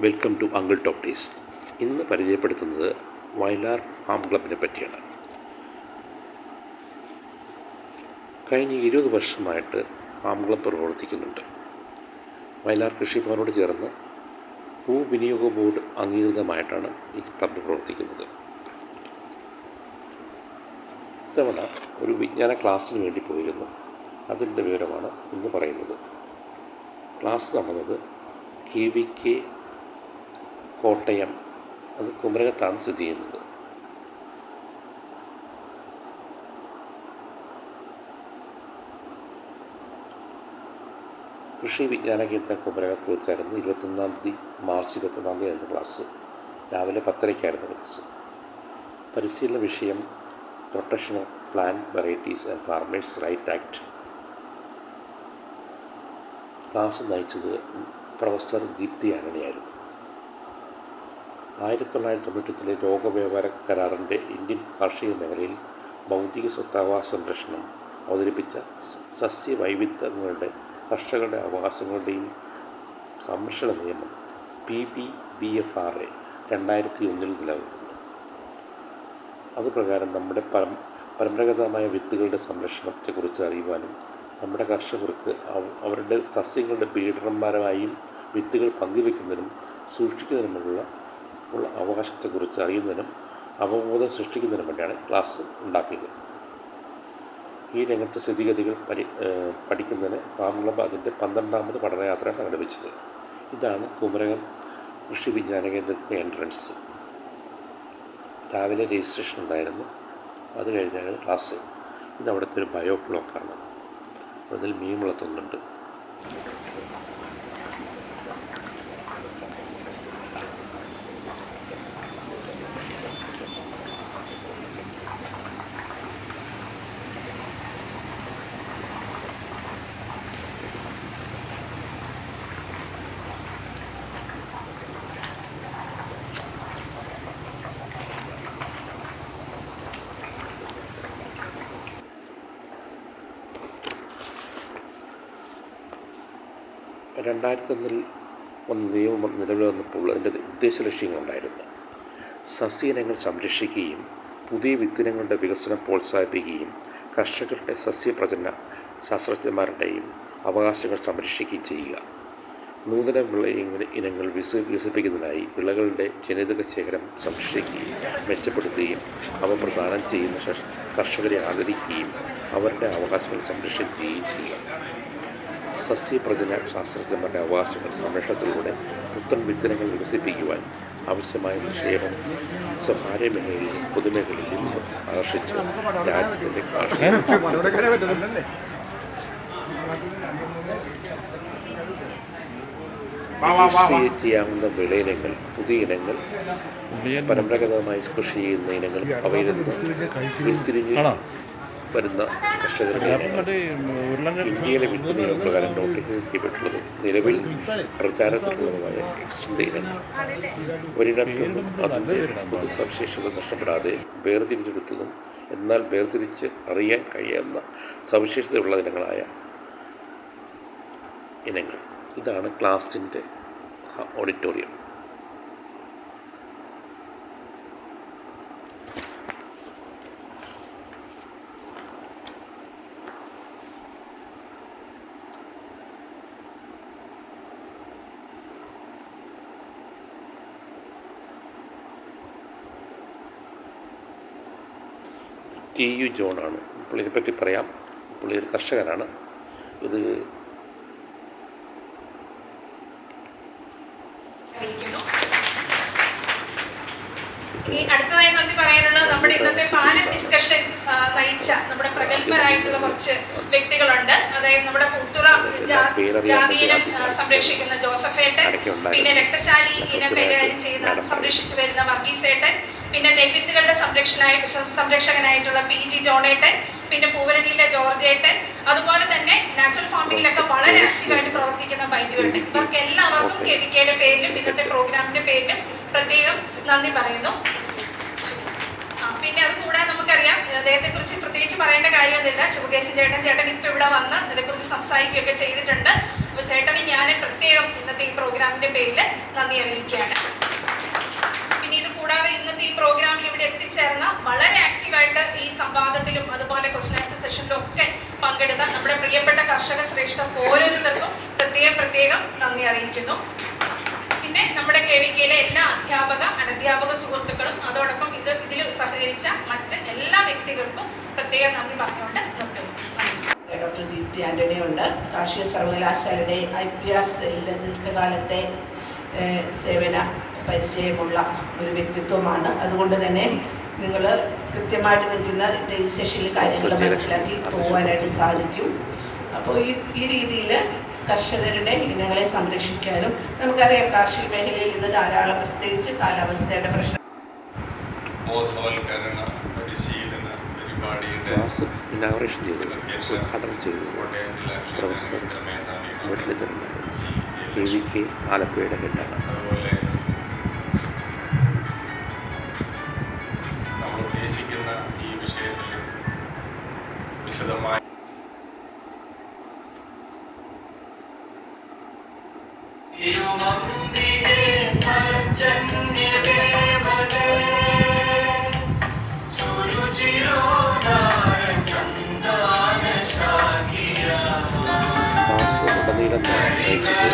Welcome to uncle top days ഇന്ന് പരിചയപ്പെടുത്തുന്നത് Vayalar farm ക്ലബിനെ പറ്റിയാണ്. കഴിഞ്ഞ ഇരുപത് വർഷമായിട്ട് ഫാം ക്ലബ് പ്രവർത്തിക്കുന്നുണ്ട്. വയലാർ കൃഷിഭവനോട് ചേർന്ന് ഭൂവിനിയോഗ ബോർഡ് അംഗീകൃതമായിട്ടാണ് ഈ ക്ലബ്ബ് പ്രവർത്തിക്കുന്നത്. ഇത്തവണ ഒരു വിജ്ഞാന ക്ലാസ്സിന് വേണ്ടി പോയിരുന്നു. അതിന്റെ വിവരമാണ് ഇന്ന് പറയുന്നത്. ക്ലാസ് നടന്നത് കെ വി കെ കോട്ടയം. അത് കുമരകത്താണ് സ്ഥിതി ചെയ്യുന്നത്. കൃഷി വിജ്ഞാന കേന്ദ്രം കുമരകത്ത് വെച്ചായിരുന്നു ഇരുപത്തൊന്നാം തീയതി മാർച്ച് ഇരുപത്തൊന്നാം തീയതി ആയിരുന്നു ക്ലാസ്. രാവിലെ പത്തരയ്ക്കായിരുന്നു ക്ലാസ്. പരിശീലന വിഷയം protection of plant varieties and farmers right act. Class നയിച്ചത് പ്രൊഫസർ ദീപ്തി ആനണിയായിരുന്നു. ആയിരത്തി തൊള്ളായിരത്തി തൊണ്ണൂറ്റെട്ടിലെ ലോകവ്യാപാര കരാറിന്റെ ഇന്ത്യൻ കാർഷിക മേഖലയിൽ ഭൗതിക സ്വത്താവകാശ സംരക്ഷണം അവതരിപ്പിച്ച സസ്യവൈവിധ്യങ്ങളുടെ കർഷകരുടെ അവകാശങ്ങളുടെയും സംരക്ഷണ നിയമം P B B F R A രണ്ടായിരത്തി ഒന്നിൽ നിലവിൽ അതുപ്രകാരം നമ്മുടെ പരം പരമ്പരാഗതമായ വിത്തുകളുടെ സംരക്ഷണത്തെക്കുറിച്ച് അറിയുവാനും നമ്മുടെ കർഷകർക്ക് അവരുടെ സസ്യങ്ങളുടെ പീഡനന്മാരായും വിത്തുകൾ പങ്കുവെക്കുന്നതിനും സൂക്ഷിക്കുന്നതിനുമുള്ള ഉള്ള അവകാശത്തെക്കുറിച്ച് അറിയുന്നതിനും അവബോധം സൃഷ്ടിക്കുന്നതിനും വേണ്ടിയാണ് ക്ലാസ് ഉണ്ടാക്കിയത്. ഈ രംഗത്തെ സ്ഥിതിഗതികൾ പരി പഠിക്കുന്നതിന് ഫാം ക്ലബ് അതിന്റെ പന്ത്രണ്ടാമത് പഠനയാത്ര സംഘടിപ്പിച്ചത് ഇതാണ് കുമരകം കൃഷി വിജ്ഞാന കേന്ദ്രത്തിന്റെ എൻട്രൻസ്. രാവിലെ രജിസ്ട്രേഷൻ ഉണ്ടായിരുന്നു. അത് കഴിഞ്ഞാണ് ക്ലാസ്. ഇത് അവിടുത്തെ ഒരു ബയോ ഫ്ലോക്കാണ് അതിൽ മീൻ വളർത്തുന്നുണ്ട്. രണ്ടായിരത്തി ഒന്നിൽ വന്ന നിയമം നിലവിൽ വന്നപ്പോൾ അതിന്റെ ഉദ്ദേശ ലക്ഷ്യങ്ങളുണ്ടായിരുന്നു സംരക്ഷിക്കുകയും പുതിയ വിത്തിനങ്ങളുടെ വികസനം പ്രോത്സാഹിപ്പിക്കുകയും കർഷകരുടെ സസ്യപ്രചന ശാസ്ത്രജ്ഞന്മാരുടെയും അവകാശങ്ങൾ സംരക്ഷിക്കുകയും ചെയ്യുക. നൂതന വിള ഇന- ഇനങ്ങൾ വിസ വികസിപ്പിക്കുന്നതിനായി വിളകളുടെ ജനിതക ശേഖരം സംരക്ഷിക്കുകയും മെച്ചപ്പെടുത്തുകയും അവ പ്രദാനം ചെയ്യുന്ന കർഷകരെ ആദരിക്കുകയും അവരുടെ അവകാശങ്ങൾ സംരക്ഷിക്കുകയും ചെയ്യുക. സസ്യപ്രജന ശാസ്ത്രജ്ഞന്മാരുടെ അവകാശങ്ങൾ സംരക്ഷണത്തിലൂടെ പുത്തൻ വിത്തനങ്ങൾ വികസിപ്പിക്കുവാൻ ആവശ്യമായ നിക്ഷേപം സ്വകാര്യ മേഖലയിലും പൊതുമേഖലയിലും ആകർഷിച്ച്. രാജ്യത്തിന്റെ കാർഷിക ചെയ്യാവുന്ന വിളയിനങ്ങൾ പുതിയ ഇനങ്ങൾ പരമ്പരാഗതമായി കൃഷി ചെയ്യുന്ന ഇനങ്ങൾ അവയിൽ നിന്ന് വരുന്ന ഇനങ്ങൾ ഇന്ത്യയിലെ വിത്ത് നിയമപ്രകാരം നോട്ടിഫൈ ചെയ്യപ്പെട്ടുള്ളതും നിലവിൽ പ്രചാരത്തിലുള്ളതുമായ നിന്നും അതിന്റെ സവിശേഷത നഷ്ടപ്പെടാതെ വേർതിരിച്ചെടുത്തതും എന്നാൽ വേർതിരിച്ച് അറിയാൻ കഴിയാവുന്ന സവിശേഷതയുള്ള ഇനങ്ങളായ ഇനങ്ങൾ. ഇതാണ് ക്ലാസിന്റെ ഓഡിറ്റോറിയം. T U ജോണാണ്. പുള്ളിയെ പറ്റി പറയാം. പുള്ളി ഒരു കർഷകനാണ്. ഇത്. ഇനി അടുത്തതായി നന്ദി പറയാനുള്ളത് നമ്മുടെ ഇന്നത്തെ പാനൽ ഡിസ്കഷൻ നയിച്ച നമ്മുടെ പ്രഗത്ഭരായിട്ടുള്ള കുറച്ച് വ്യക്തികളുണ്ട്. അതായത് നമ്മുടെ പുത്തുറ ജാതിയിനം സംരക്ഷിക്കുന്ന ജോസഫേട്ടൻ പിന്നെ രക്തശാലി ഇനം കൈകാര്യം ചെയ്യുന്ന സംരക്ഷിച്ചു വരുന്ന വർഗീസ് ഏട്ടൻ പിന്നെ നെൽവിത്തുകളുടെ സംരക്ഷനായി സംരക്ഷകനായിട്ടുള്ള പി ജി ജോണേട്ടൻ പിന്നെ പൂവരടിയിലെ ജോർജ് ഏട്ടൻ അതുപോലെ തന്നെ നാച്ചുറൽ ഫാമിങ്ങിലൊക്കെ വളരെ ആക്റ്റീവായിട്ട് പ്രവർത്തിക്കുന്ന ബൈജു ഏട്ടൻ. ഇവർക്ക് എല്ലാവർക്കും കെ ഡി കെയുടെ പേരിലും ഇന്നത്തെ പ്രോഗ്രാമിന്റെ പേരിലും പ്രത്യേകം നന്ദി പറയുന്നു. പിന്നെ അത് കൂടാതെ നമുക്കറിയാം അദ്ദേഹത്തെ കുറിച്ച് പ്രത്യേകിച്ച് പറയേണ്ട കാര്യമൊന്നുമില്ല. ശുഭകേശൻ ചേട്ടൻ ചേട്ടൻ ഇപ്പൊ ഇവിടെ വന്ന് ഇതേക്കുറിച്ച് സംസാരിക്കുകയൊക്കെ ചെയ്തിട്ടുണ്ട്. അപ്പോൾ ചേട്ടന് ഞാൻ പ്രത്യേകം ഇന്നത്തെ ഈ പ്രോഗ്രാമിന്റെ പേരിൽ നന്ദി അറിയിക്കുകയാണ്. കൂടാതെ ഇന്നത്തെ ഈ പ്രോഗ്രാമിൽ ഇവിടെ എത്തിച്ചേർന്ന വളരെ ആക്റ്റീവായിട്ട് ഈ സംവാദത്തിലും അതുപോലെ ക്വസ്റ്റൻ ആൻസർ സെഷനിലും ഒക്കെ പങ്കെടുത്ത നമ്മുടെ പ്രിയപ്പെട്ട കർഷക ശ്രേഷ്ഠ ഓരോരുത്തർക്കും പ്രത്യേകം പ്രത്യേകം നന്ദി അറിയിക്കുന്നു. പിന്നെ നമ്മുടെ കെ വി കെയിലെ എല്ലാ അധ്യാപക അനധ്യാപക സുഹൃത്തുക്കളും അതോടൊപ്പം ഇത് ഇതിൽ സഹകരിച്ച മറ്റ് എല്ലാ വ്യക്തികൾക്കും പ്രത്യേകം നന്ദി പറഞ്ഞുകൊണ്ട് നിർത്തുന്നു. ഡോക്ടർ ദീപ്തി ആന്റണി ഉണ്ട്. കാർഷിക സർവകലാശാലയുടെ ഐ പി ആർ സെല്ലിലെ ദീർഘകാലത്തെ സേവന പരിചയമുള്ള ഒരു വ്യക്തിത്വമാണ്. അതുകൊണ്ട് തന്നെ നിങ്ങൾ കൃത്യമായിട്ട് നിൽക്കുന്ന ഈ സെഷനിൽ കാര്യങ്ങൾ മനസ്സിലാക്കി പോകാനായിട്ട് സാധിക്കും. അപ്പോൾ ഈ ഈ രീതിയിൽ കർഷകരുടെ ഇനങ്ങളെ സംരക്ഷിക്കാനും നമുക്കറിയാം കാർഷിക മേഖലയിൽ ഇന്ന് ധാരാളം പ്രത്യേകിച്ച് കാലാവസ്ഥയുടെ പ്രശ്നം ബോധവൽക്കരണ പരിശീലന പരിപാടിയുടെ ഇനാഗറേഷൻ ചെയ്തത് ഉദ്ഘാടനം ചെയ്തു. Professor Muraleedharan K V K ആലപ്പുഴയുടെ ഹെഡാണ് വിശദമായി. ക്ലാസ് ഉടനീളം നയിച്ചത്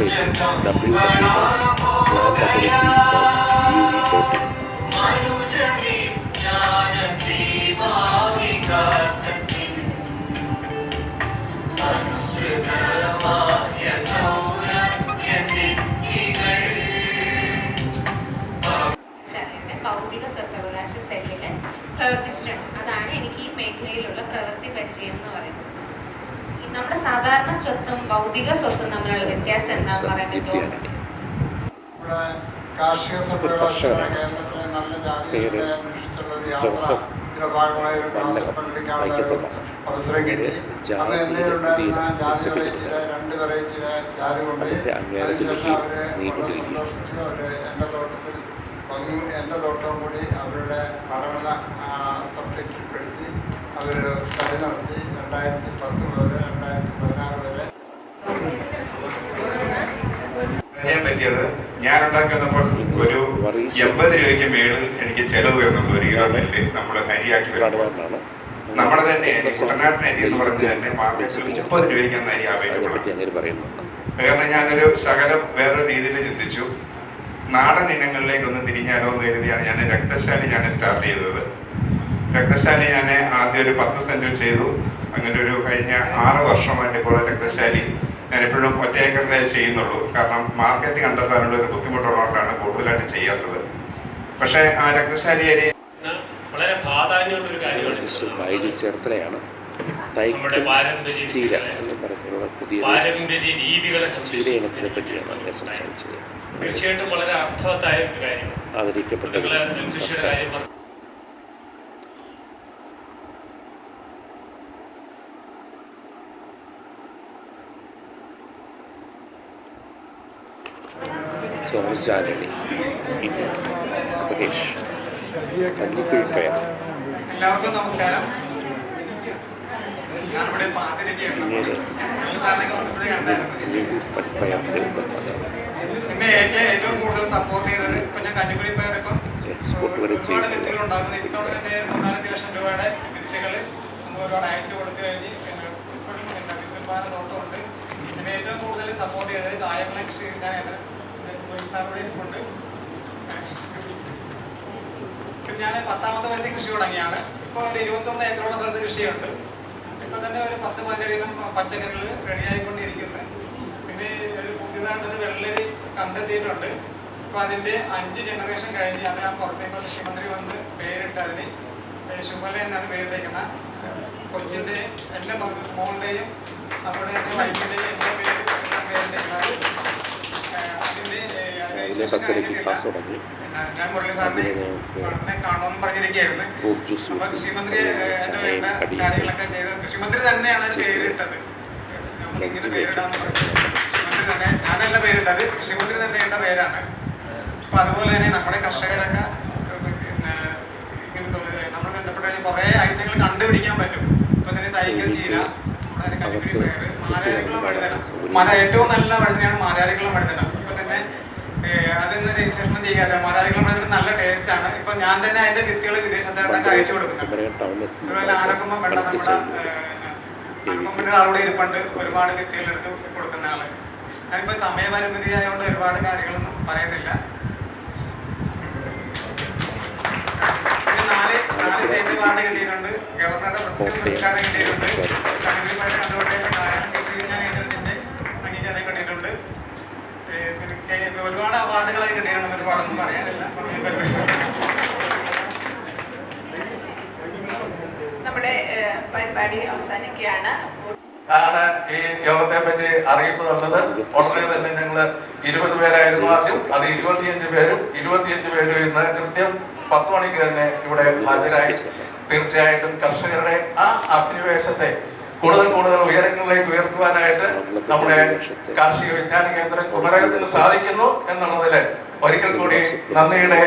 వెబ్సైట్ డబ్ల్యూడబ్ల్యూడాట్ ഭൗതിക സ്വത്തും തമ്മിലുള്ള വ്യത്യാസം എന്താണെന്ന് പറയാൻ പറ്റുമോ? ഇവിടെ കാർഷിക സർവകലാശാല കേരളത്തിലെ നല്ല ജാതികളെ അന്വേഷിച്ചുള്ള ഒരു യാത്ര ഭാഗമായ ഒരു ക്ലാസ്സിൽ പങ്കെടുക്കാനുള്ള ഒരു അവസരം കിട്ടി. അന്ന് എന്റെ ജാതി വെറൈറ്റിയിലെ രണ്ട് വെറൈറ്റിയിലെ ജാതി കൊണ്ട് അതിനുശേഷം അവർ വളരെ സന്തോഷിച്ചു അവർ എന്റെ തോട്ടത്തിൽ വന്നു. എന്റെ തോട്ടം കൂടി അവരുടെ പഠന സബ്ജക്റ്റിൽ പഠിച്ച് അവർ സ്റ്റഡി നടത്തി. രണ്ടായിരത്തി പത്ത് മുതൽ രണ്ടായിരത്തി പതിനാറ് അറിയാൻ പറ്റിയത് ഞാൻ ഉണ്ടാക്കുന്നപ്പോൾ ഒരു എൺപത് രൂപയ്ക്ക് മേളിൽ എനിക്ക് ചെലവ് വരുന്നുണ്ട് ഒരു കിലോ നെല്ല് നമ്മൾ അരിയാക്കി നമ്മുടെ തന്നെ കുട്ടനാട്ടിന് അരി എന്ന് പറഞ്ഞ് തന്നെ മാർക്കറ്റിൽ രൂപയ്ക്ക് അന്ന് അരി അവൈലബിൾ കാരണം ഞാനൊരു ശകലം വേറൊരു രീതിയിൽ ചിന്തിച്ചു. നാടൻ ഇനങ്ങളിലേക്ക് ഒന്ന് തിരിഞ്ഞാലോ എന്ന് കരുതിയാണ് ഞാൻ രക്തശാലി ഞാൻ സ്റ്റാർട്ട് ചെയ്തത്. രക്തശാലി ഞാൻ ആദ്യം ഒരു പത്ത് സെന്റിൽ ചെയ്തു. അങ്ങനെ ഒരു കഴിഞ്ഞ ആറ് വർഷമായിട്ട് ഇപ്പോൾ രക്തശാലി ഞാനിപ്പോഴും ഒറ്റ ഏക്കറിലേ ചെയ്യുന്നുള്ളൂ. കാരണം മാർക്കറ്റ് കണ്ടെത്താനുള്ള ഒരു ബുദ്ധിമുട്ടുള്ളതുകൊണ്ടാണ് കൂടുതലായിട്ട് ചെയ്യാത്തത്. പക്ഷേ ആ രക്തശാലി അരി വളരെ പ്രാധാന്യമുള്ള ഒരു കാര്യമാണ്. ചേർത്തലയാണ്. നമ്മുടെ പാരമ്പര്യ ചീര എന്ന് പറഞ്ഞുള്ള പുതിയ പാരമ്പര്യ രീതികളെ ചീര ഇനത്തിനെ പറ്റിയാണ് സംസാരിച്ചത്. തീർച്ചയായിട്ടും വളരെ അർത്ഥവത്തായ ഒരു കാര്യമാണ്. ആദരിക്കപ്പെട്ട നെൽകൃഷിയുടെ കാര്യം ആന്റണി ഇത് സുബഹേഷ് കഞ്ഞിക്കുഴിപ്പയർ എല്ലാവർക്കും നമസ്കാരം. ഞാനിവിടെ എന്നെ ഏറ്റവും കൂടുതൽ സപ്പോർട്ട് ചെയ്തത് ഇപ്പൊ ഞാൻ കഞ്ഞിക്കുഴി പയർ ഇപ്പം എക്സ്പോർട്ട് ഒരുപാട് വിത്തുകൾ ഉണ്ടാക്കുന്നു. ഇത്തവണ തന്നെ മൂന്നാലഞ്ച് ലക്ഷം രൂപയുടെ വിത്തുകൾ നമ്മൾ ഒരുപാട് അയച്ചു കൊടുത്തു കഴിഞ്ഞ് പിന്നെ ഇപ്പോഴും പിന്നെ വിത്തുൽപാദന തോട്ടമുണ്ട്. എന്നെ ഏറ്റവും കൂടുതൽ സപ്പോർട്ട് ചെയ്തത് കായംകുളം കൃഷി ഞാൻ സാറിവിടെ ഇരിപ്പുണ്ട് ഞാൻ പത്താമത്തെ വയസ്സിൽ കൃഷി തുടങ്ങിയാണ്. ഇപ്പോൾ ഒരു ഇരുപത്തൊന്ന് ഏക്കറോളം സ്ഥലത്ത് കൃഷിയുണ്ട്. ഇപ്പൊ തന്നെ ഒരു പത്ത് പതിനടിയിലും പച്ചക്കറികൾ റെഡിയായിക്കൊണ്ടിരിക്കുന്നു പിന്നെ ഒരു പുതിയതായിട്ടൊരു വെള്ളരി കണ്ടെത്തിയിട്ടുണ്ട്. ഇപ്പൊ അതിന്റെ അഞ്ച് ജനറേഷൻ കഴിഞ്ഞ് അത് ഞാൻ പുറത്തേക്ക് കൃഷിമന്ത്രി വന്ന് പേരിട്ട് അതിന് ശുഭല എന്നാണ് പേരിട്ടേക്കുന്നത്. കൊച്ചിന്റെ മക- മോളുടെയും അവിടെ എന്റെ വൈഫിന്റെയും എന്റെ പേര് പേരിട്ടേക്കുന്നത്. അതിന്റെ കത്തിരക്കി ക്ലാസ് തുടങ്ങി. അതിന് ഫ്രൂട്ട് ജ്യൂസ് ചായയും കൃഷിമന്ത്രി തന്നെയാണ് പേരിട്ടത്. ഞാനല്ല കൃഷിമന്ത്രി തന്നെ പേരാണ്. അപ്പൊ അതുപോലെ തന്നെ നമ്മുടെ കർഷകരൊക്കെ ഇങ്ങനെ തോന്നുന്നത് നമ്മൾ ബന്ധപ്പെട്ട കുറേ ഐറ്റങ്ങൾ കണ്ടുപിടിക്കാൻ പറ്റും. ഇപ്പൊ തന്നെ തൈകൾ ചീര നമ്മുടെ അതിന് കരിക്കുടി മാരാരിക്കുളം വഴുതന. മല ഏറ്റവും നല്ല വഴുതനയാണ് മാരാരിക്കുളം വഴുതന ഇപ്പൊ തന്നെ ഏഹ് അതിന്ന് രജിസ്ട്രേഷൻ ചെയ്യാതെ മാരാരിക്കുളം നല്ല ടേസ്റ്റ് ആണ്. ഇപ്പൊ ഞാൻ തന്നെ അതിന്റെ വിത്തുകൾ വിദേശത്തായിട്ടൊക്കെ അയച്ചു കൊടുക്കുന്നുണ്ട്. ആനക്കുമ്പം വെള്ളം നമ്മുടെ ആനക്കുമ്പന്റെ ആളുടെ ഇരിപ്പുണ്ട്. ഒരുപാട് വിത്തുകൾ എടുത്ത് കൊടുക്കുന്ന ആൾ. ഞാനിപ്പോ സമയപരിമിതി ആയതുകൊണ്ട് ഒരുപാട് കാര്യങ്ങളൊന്നും പറയുന്നില്ല. നാല് നാല് സ്റ്റേറ്റ് വാർഡ് കിട്ടിയിട്ടുണ്ട്. ഗവർണറുടെ പ്രത്യേക പുരസ്കാരം കിട്ടിയിട്ടുണ്ട്. കണ്ണൂർ കണ്ടുകൊണ്ടേ കാര്യം കൃഷി കേന്ദ്രത്തിന്റെ അംഗീകാരം കിട്ടിയിട്ടുണ്ട് ഏഹ് പിന്നെ ഒരുപാട് അവാർഡുകളായി കിട്ടിയിട്ടുണ്ട്. ഒരുപാടൊന്നും പറയാനില്ല. നമ്മുടെ പരിപാടി അവസാനിക്കുകയാണ്. ആണ് ഈ യോഗത്തെ പറ്റി അറിയിപ്പ് തന്നത്? ഉടനെ തന്നെ ഞങ്ങൾ ഇരുപത് പേരായിരുന്നു ആദ്യം. അത് ഇരുപത്തിയഞ്ച് പേരും ഇരുപത്തിയഞ്ച് പേരും ഇന്ന് കൃത്യം പത്ത് മണിക്ക് തന്നെ ഇവിടെ ഹാജരായി. തീർച്ചയായിട്ടും കർഷകരുടെ ആ അഭിനിവേശത്തെ കൂടുതൽ കൂടുതൽ ഉയരങ്ങളിലേക്ക് ഉയർത്തുവാനായിട്ട് നമ്മുടെ കാർഷിക വിജ്ഞാന കേന്ദ്രം കുമരകത്തിന് സാധിക്കുന്നു എന്നുള്ളതിൽ ഒരിക്കൽ കൂടി നന്ദിയുടെ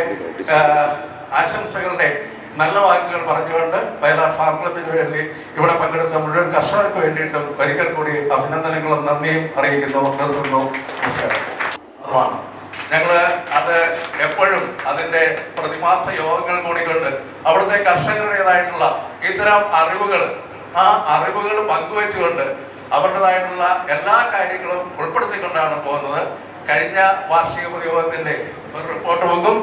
ആശംസകളുടെ നല്ല വാക്കുകൾ പറഞ്ഞുകൊണ്ട് വയലാർ ഫാം ക്ലബിന് വേണ്ടി ഇവിടെ പങ്കെടുത്ത മുഴുവൻ കർഷകർക്ക് വേണ്ടിയിട്ടും ഒരിക്കൽ കൂടി അഭിനന്ദനങ്ങളും നന്ദിയും അറിയിക്കുന്നു. നിർത്തുന്നു. നമസ്കാരം. ആണ് ഞങ്ങൾ അത് എപ്പോഴും അതിന്റെ പ്രതിമാസ യോഗങ്ങൾ കൂടിക്കൊണ്ട് അവിടുത്തെ കർഷകരുടേതായിട്ടുള്ള ഇത്തരം അറിവുകൾ ആ അറിവുകൾ പങ്കുവെച്ചുകൊണ്ട് അവരുടേതായിട്ടുള്ള എല്ലാ കാര്യങ്ങളും ഉൾപ്പെടുത്തിക്കൊണ്ടാണ് പോകുന്നത്. കഴിഞ്ഞ വാർഷിക പൊതുയോഗത്തിന്റെ ഒരു റിപ്പോർട്ട് ബുക്കും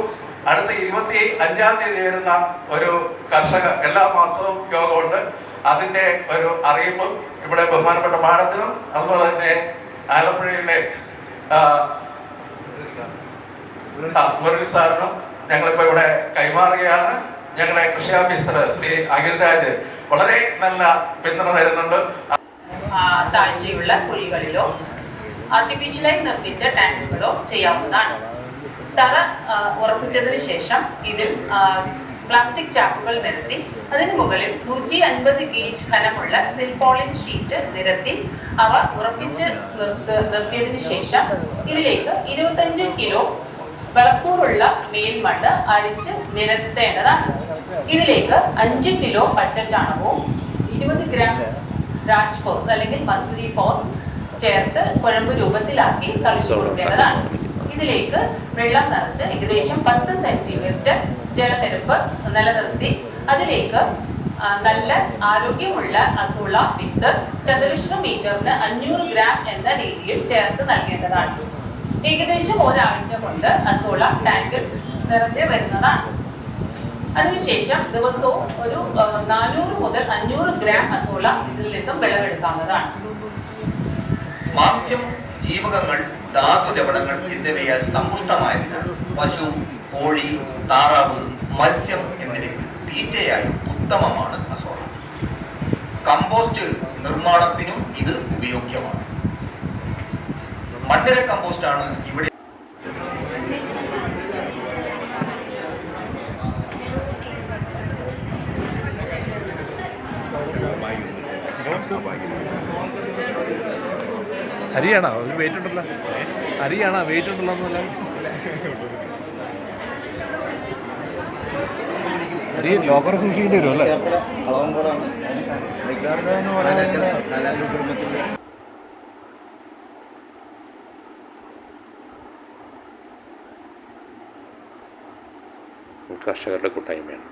അടുത്ത ഇരുപത്തി അഞ്ചാം തീയതി വരുന്ന ഒരു കർഷക എല്ലാ മാസവും യോഗമുണ്ട് അതിന്റെ ഒരു അറിയിപ്പും ഇവിടെ ബഹുമാനപ്പെട്ട മാഡത്തിനും അതുപോലെ തന്നെ ആലപ്പുഴയിലെ മുരളി സാറിനും ഞങ്ങളിപ്പോ ഇവിടെ കൈമാറുകയാണ്. ഞങ്ങളുടെ കൃഷി ഓഫീസർ ശ്രീ അഖിൽ രാജ് വളരെ നല്ല പിന്തുണ തരുന്നുണ്ട്. താഴ്ചയുള്ള കുഴികളിലോ ആർട്ടിഫിഷ്യലായി നിർമ്മിച്ച ടാങ്കുകളോ ചെയ്യാവുന്നതാണ്. തറ ഉറപ്പിച്ചതിന് ശേഷം ഇതിൽ പ്ലാസ്റ്റിക് ചാക്കുകൾ നിരത്തി അതിന് മുകളിൽ നൂറ്റി അൻപത് ഗേജ് ഘനമുള്ള സിൽപോളിൻ ഷീറ്റ് നിരത്തി അവ ഉറപ്പിച്ച് നിർത്ത നിർത്തിയതിന് ശേഷം ഇതിലേക്ക് ഇരുപത്തഞ്ച് കിലോ വിളക്കൂറുള്ള മേൽമണ്ണ് അരിച്ച് നിരത്തേണ്ടതാണ്. ഇതിലേക്ക് അഞ്ച് കിലോ പച്ചച്ചാണകവും ഇരുപത് ഗ്രാം രാജ് ഫോസ് അല്ലെങ്കിൽ മസൂരി ഫോസ് ചേർത്ത് കുഴമ്പ് രൂപത്തിലാക്കി തളിച്ചു കൊടുക്കേണ്ടതാണ്. ഇതിലേക്ക് വെള്ളം നിറച്ച് ഏകദേശം പത്ത് സെന്റിമീറ്റർ ജലനിരപ്പ് നിലനിർത്തി അതിലേക്ക് നല്ല ആരോഗ്യമുള്ള അസൂള വിത്ത് ചതുരശ്ര മീറ്ററിന് അഞ്ഞൂറ് ഗ്രാം എന്ന രീതിയിൽ ചേർത്ത് നൽകേണ്ടതാണ്. ഏകദേശം ഒരാഴ്ച കൊണ്ട് അസോള ടാങ്കിൽ നിറഞ്ഞു വരുന്നതാണ്. അതിനുശേഷം ദിവസവും ഒരു നാനൂറ് മുതൽ അഞ്ഞൂറ് ഗ്രാം അസോള ഇതിൽ നിന്നും വിളവെടുക്കാവുന്നതാണ്. മാംസ്യം ജീവകങ്ങൾ ധാതു ലവണങ്ങൾ എന്നിവയാൽ സമ്പുഷ്ടമായതിനാൽ പശു കോഴി താറാവ് മത്സ്യം എന്നിവയ്ക്ക് തീറ്റയായി ഉത്തമമാണ് അസോള കമ്പോസ്റ്റ് നിർമ്മാണത്തിനും ഇത് ഉപയോഗ്യമാണ് മണ്ണിര കമ്പോസ്റ്റാണ് ഇവിടെ ഹരിയാണോ? ഒരു വെയിറ്റ് ഉണ്ടല്ലോ. ഹരിയാണോ? വെയിറ്റ് ഉണ്ടല്ലോ എന്നല്ല ഹരി ലോക്കർ സൂക്ഷിക്കേണ്ടി വരും അല്ലേ? കർഷകരുടെ കൂട്ടായ്മയാണ്.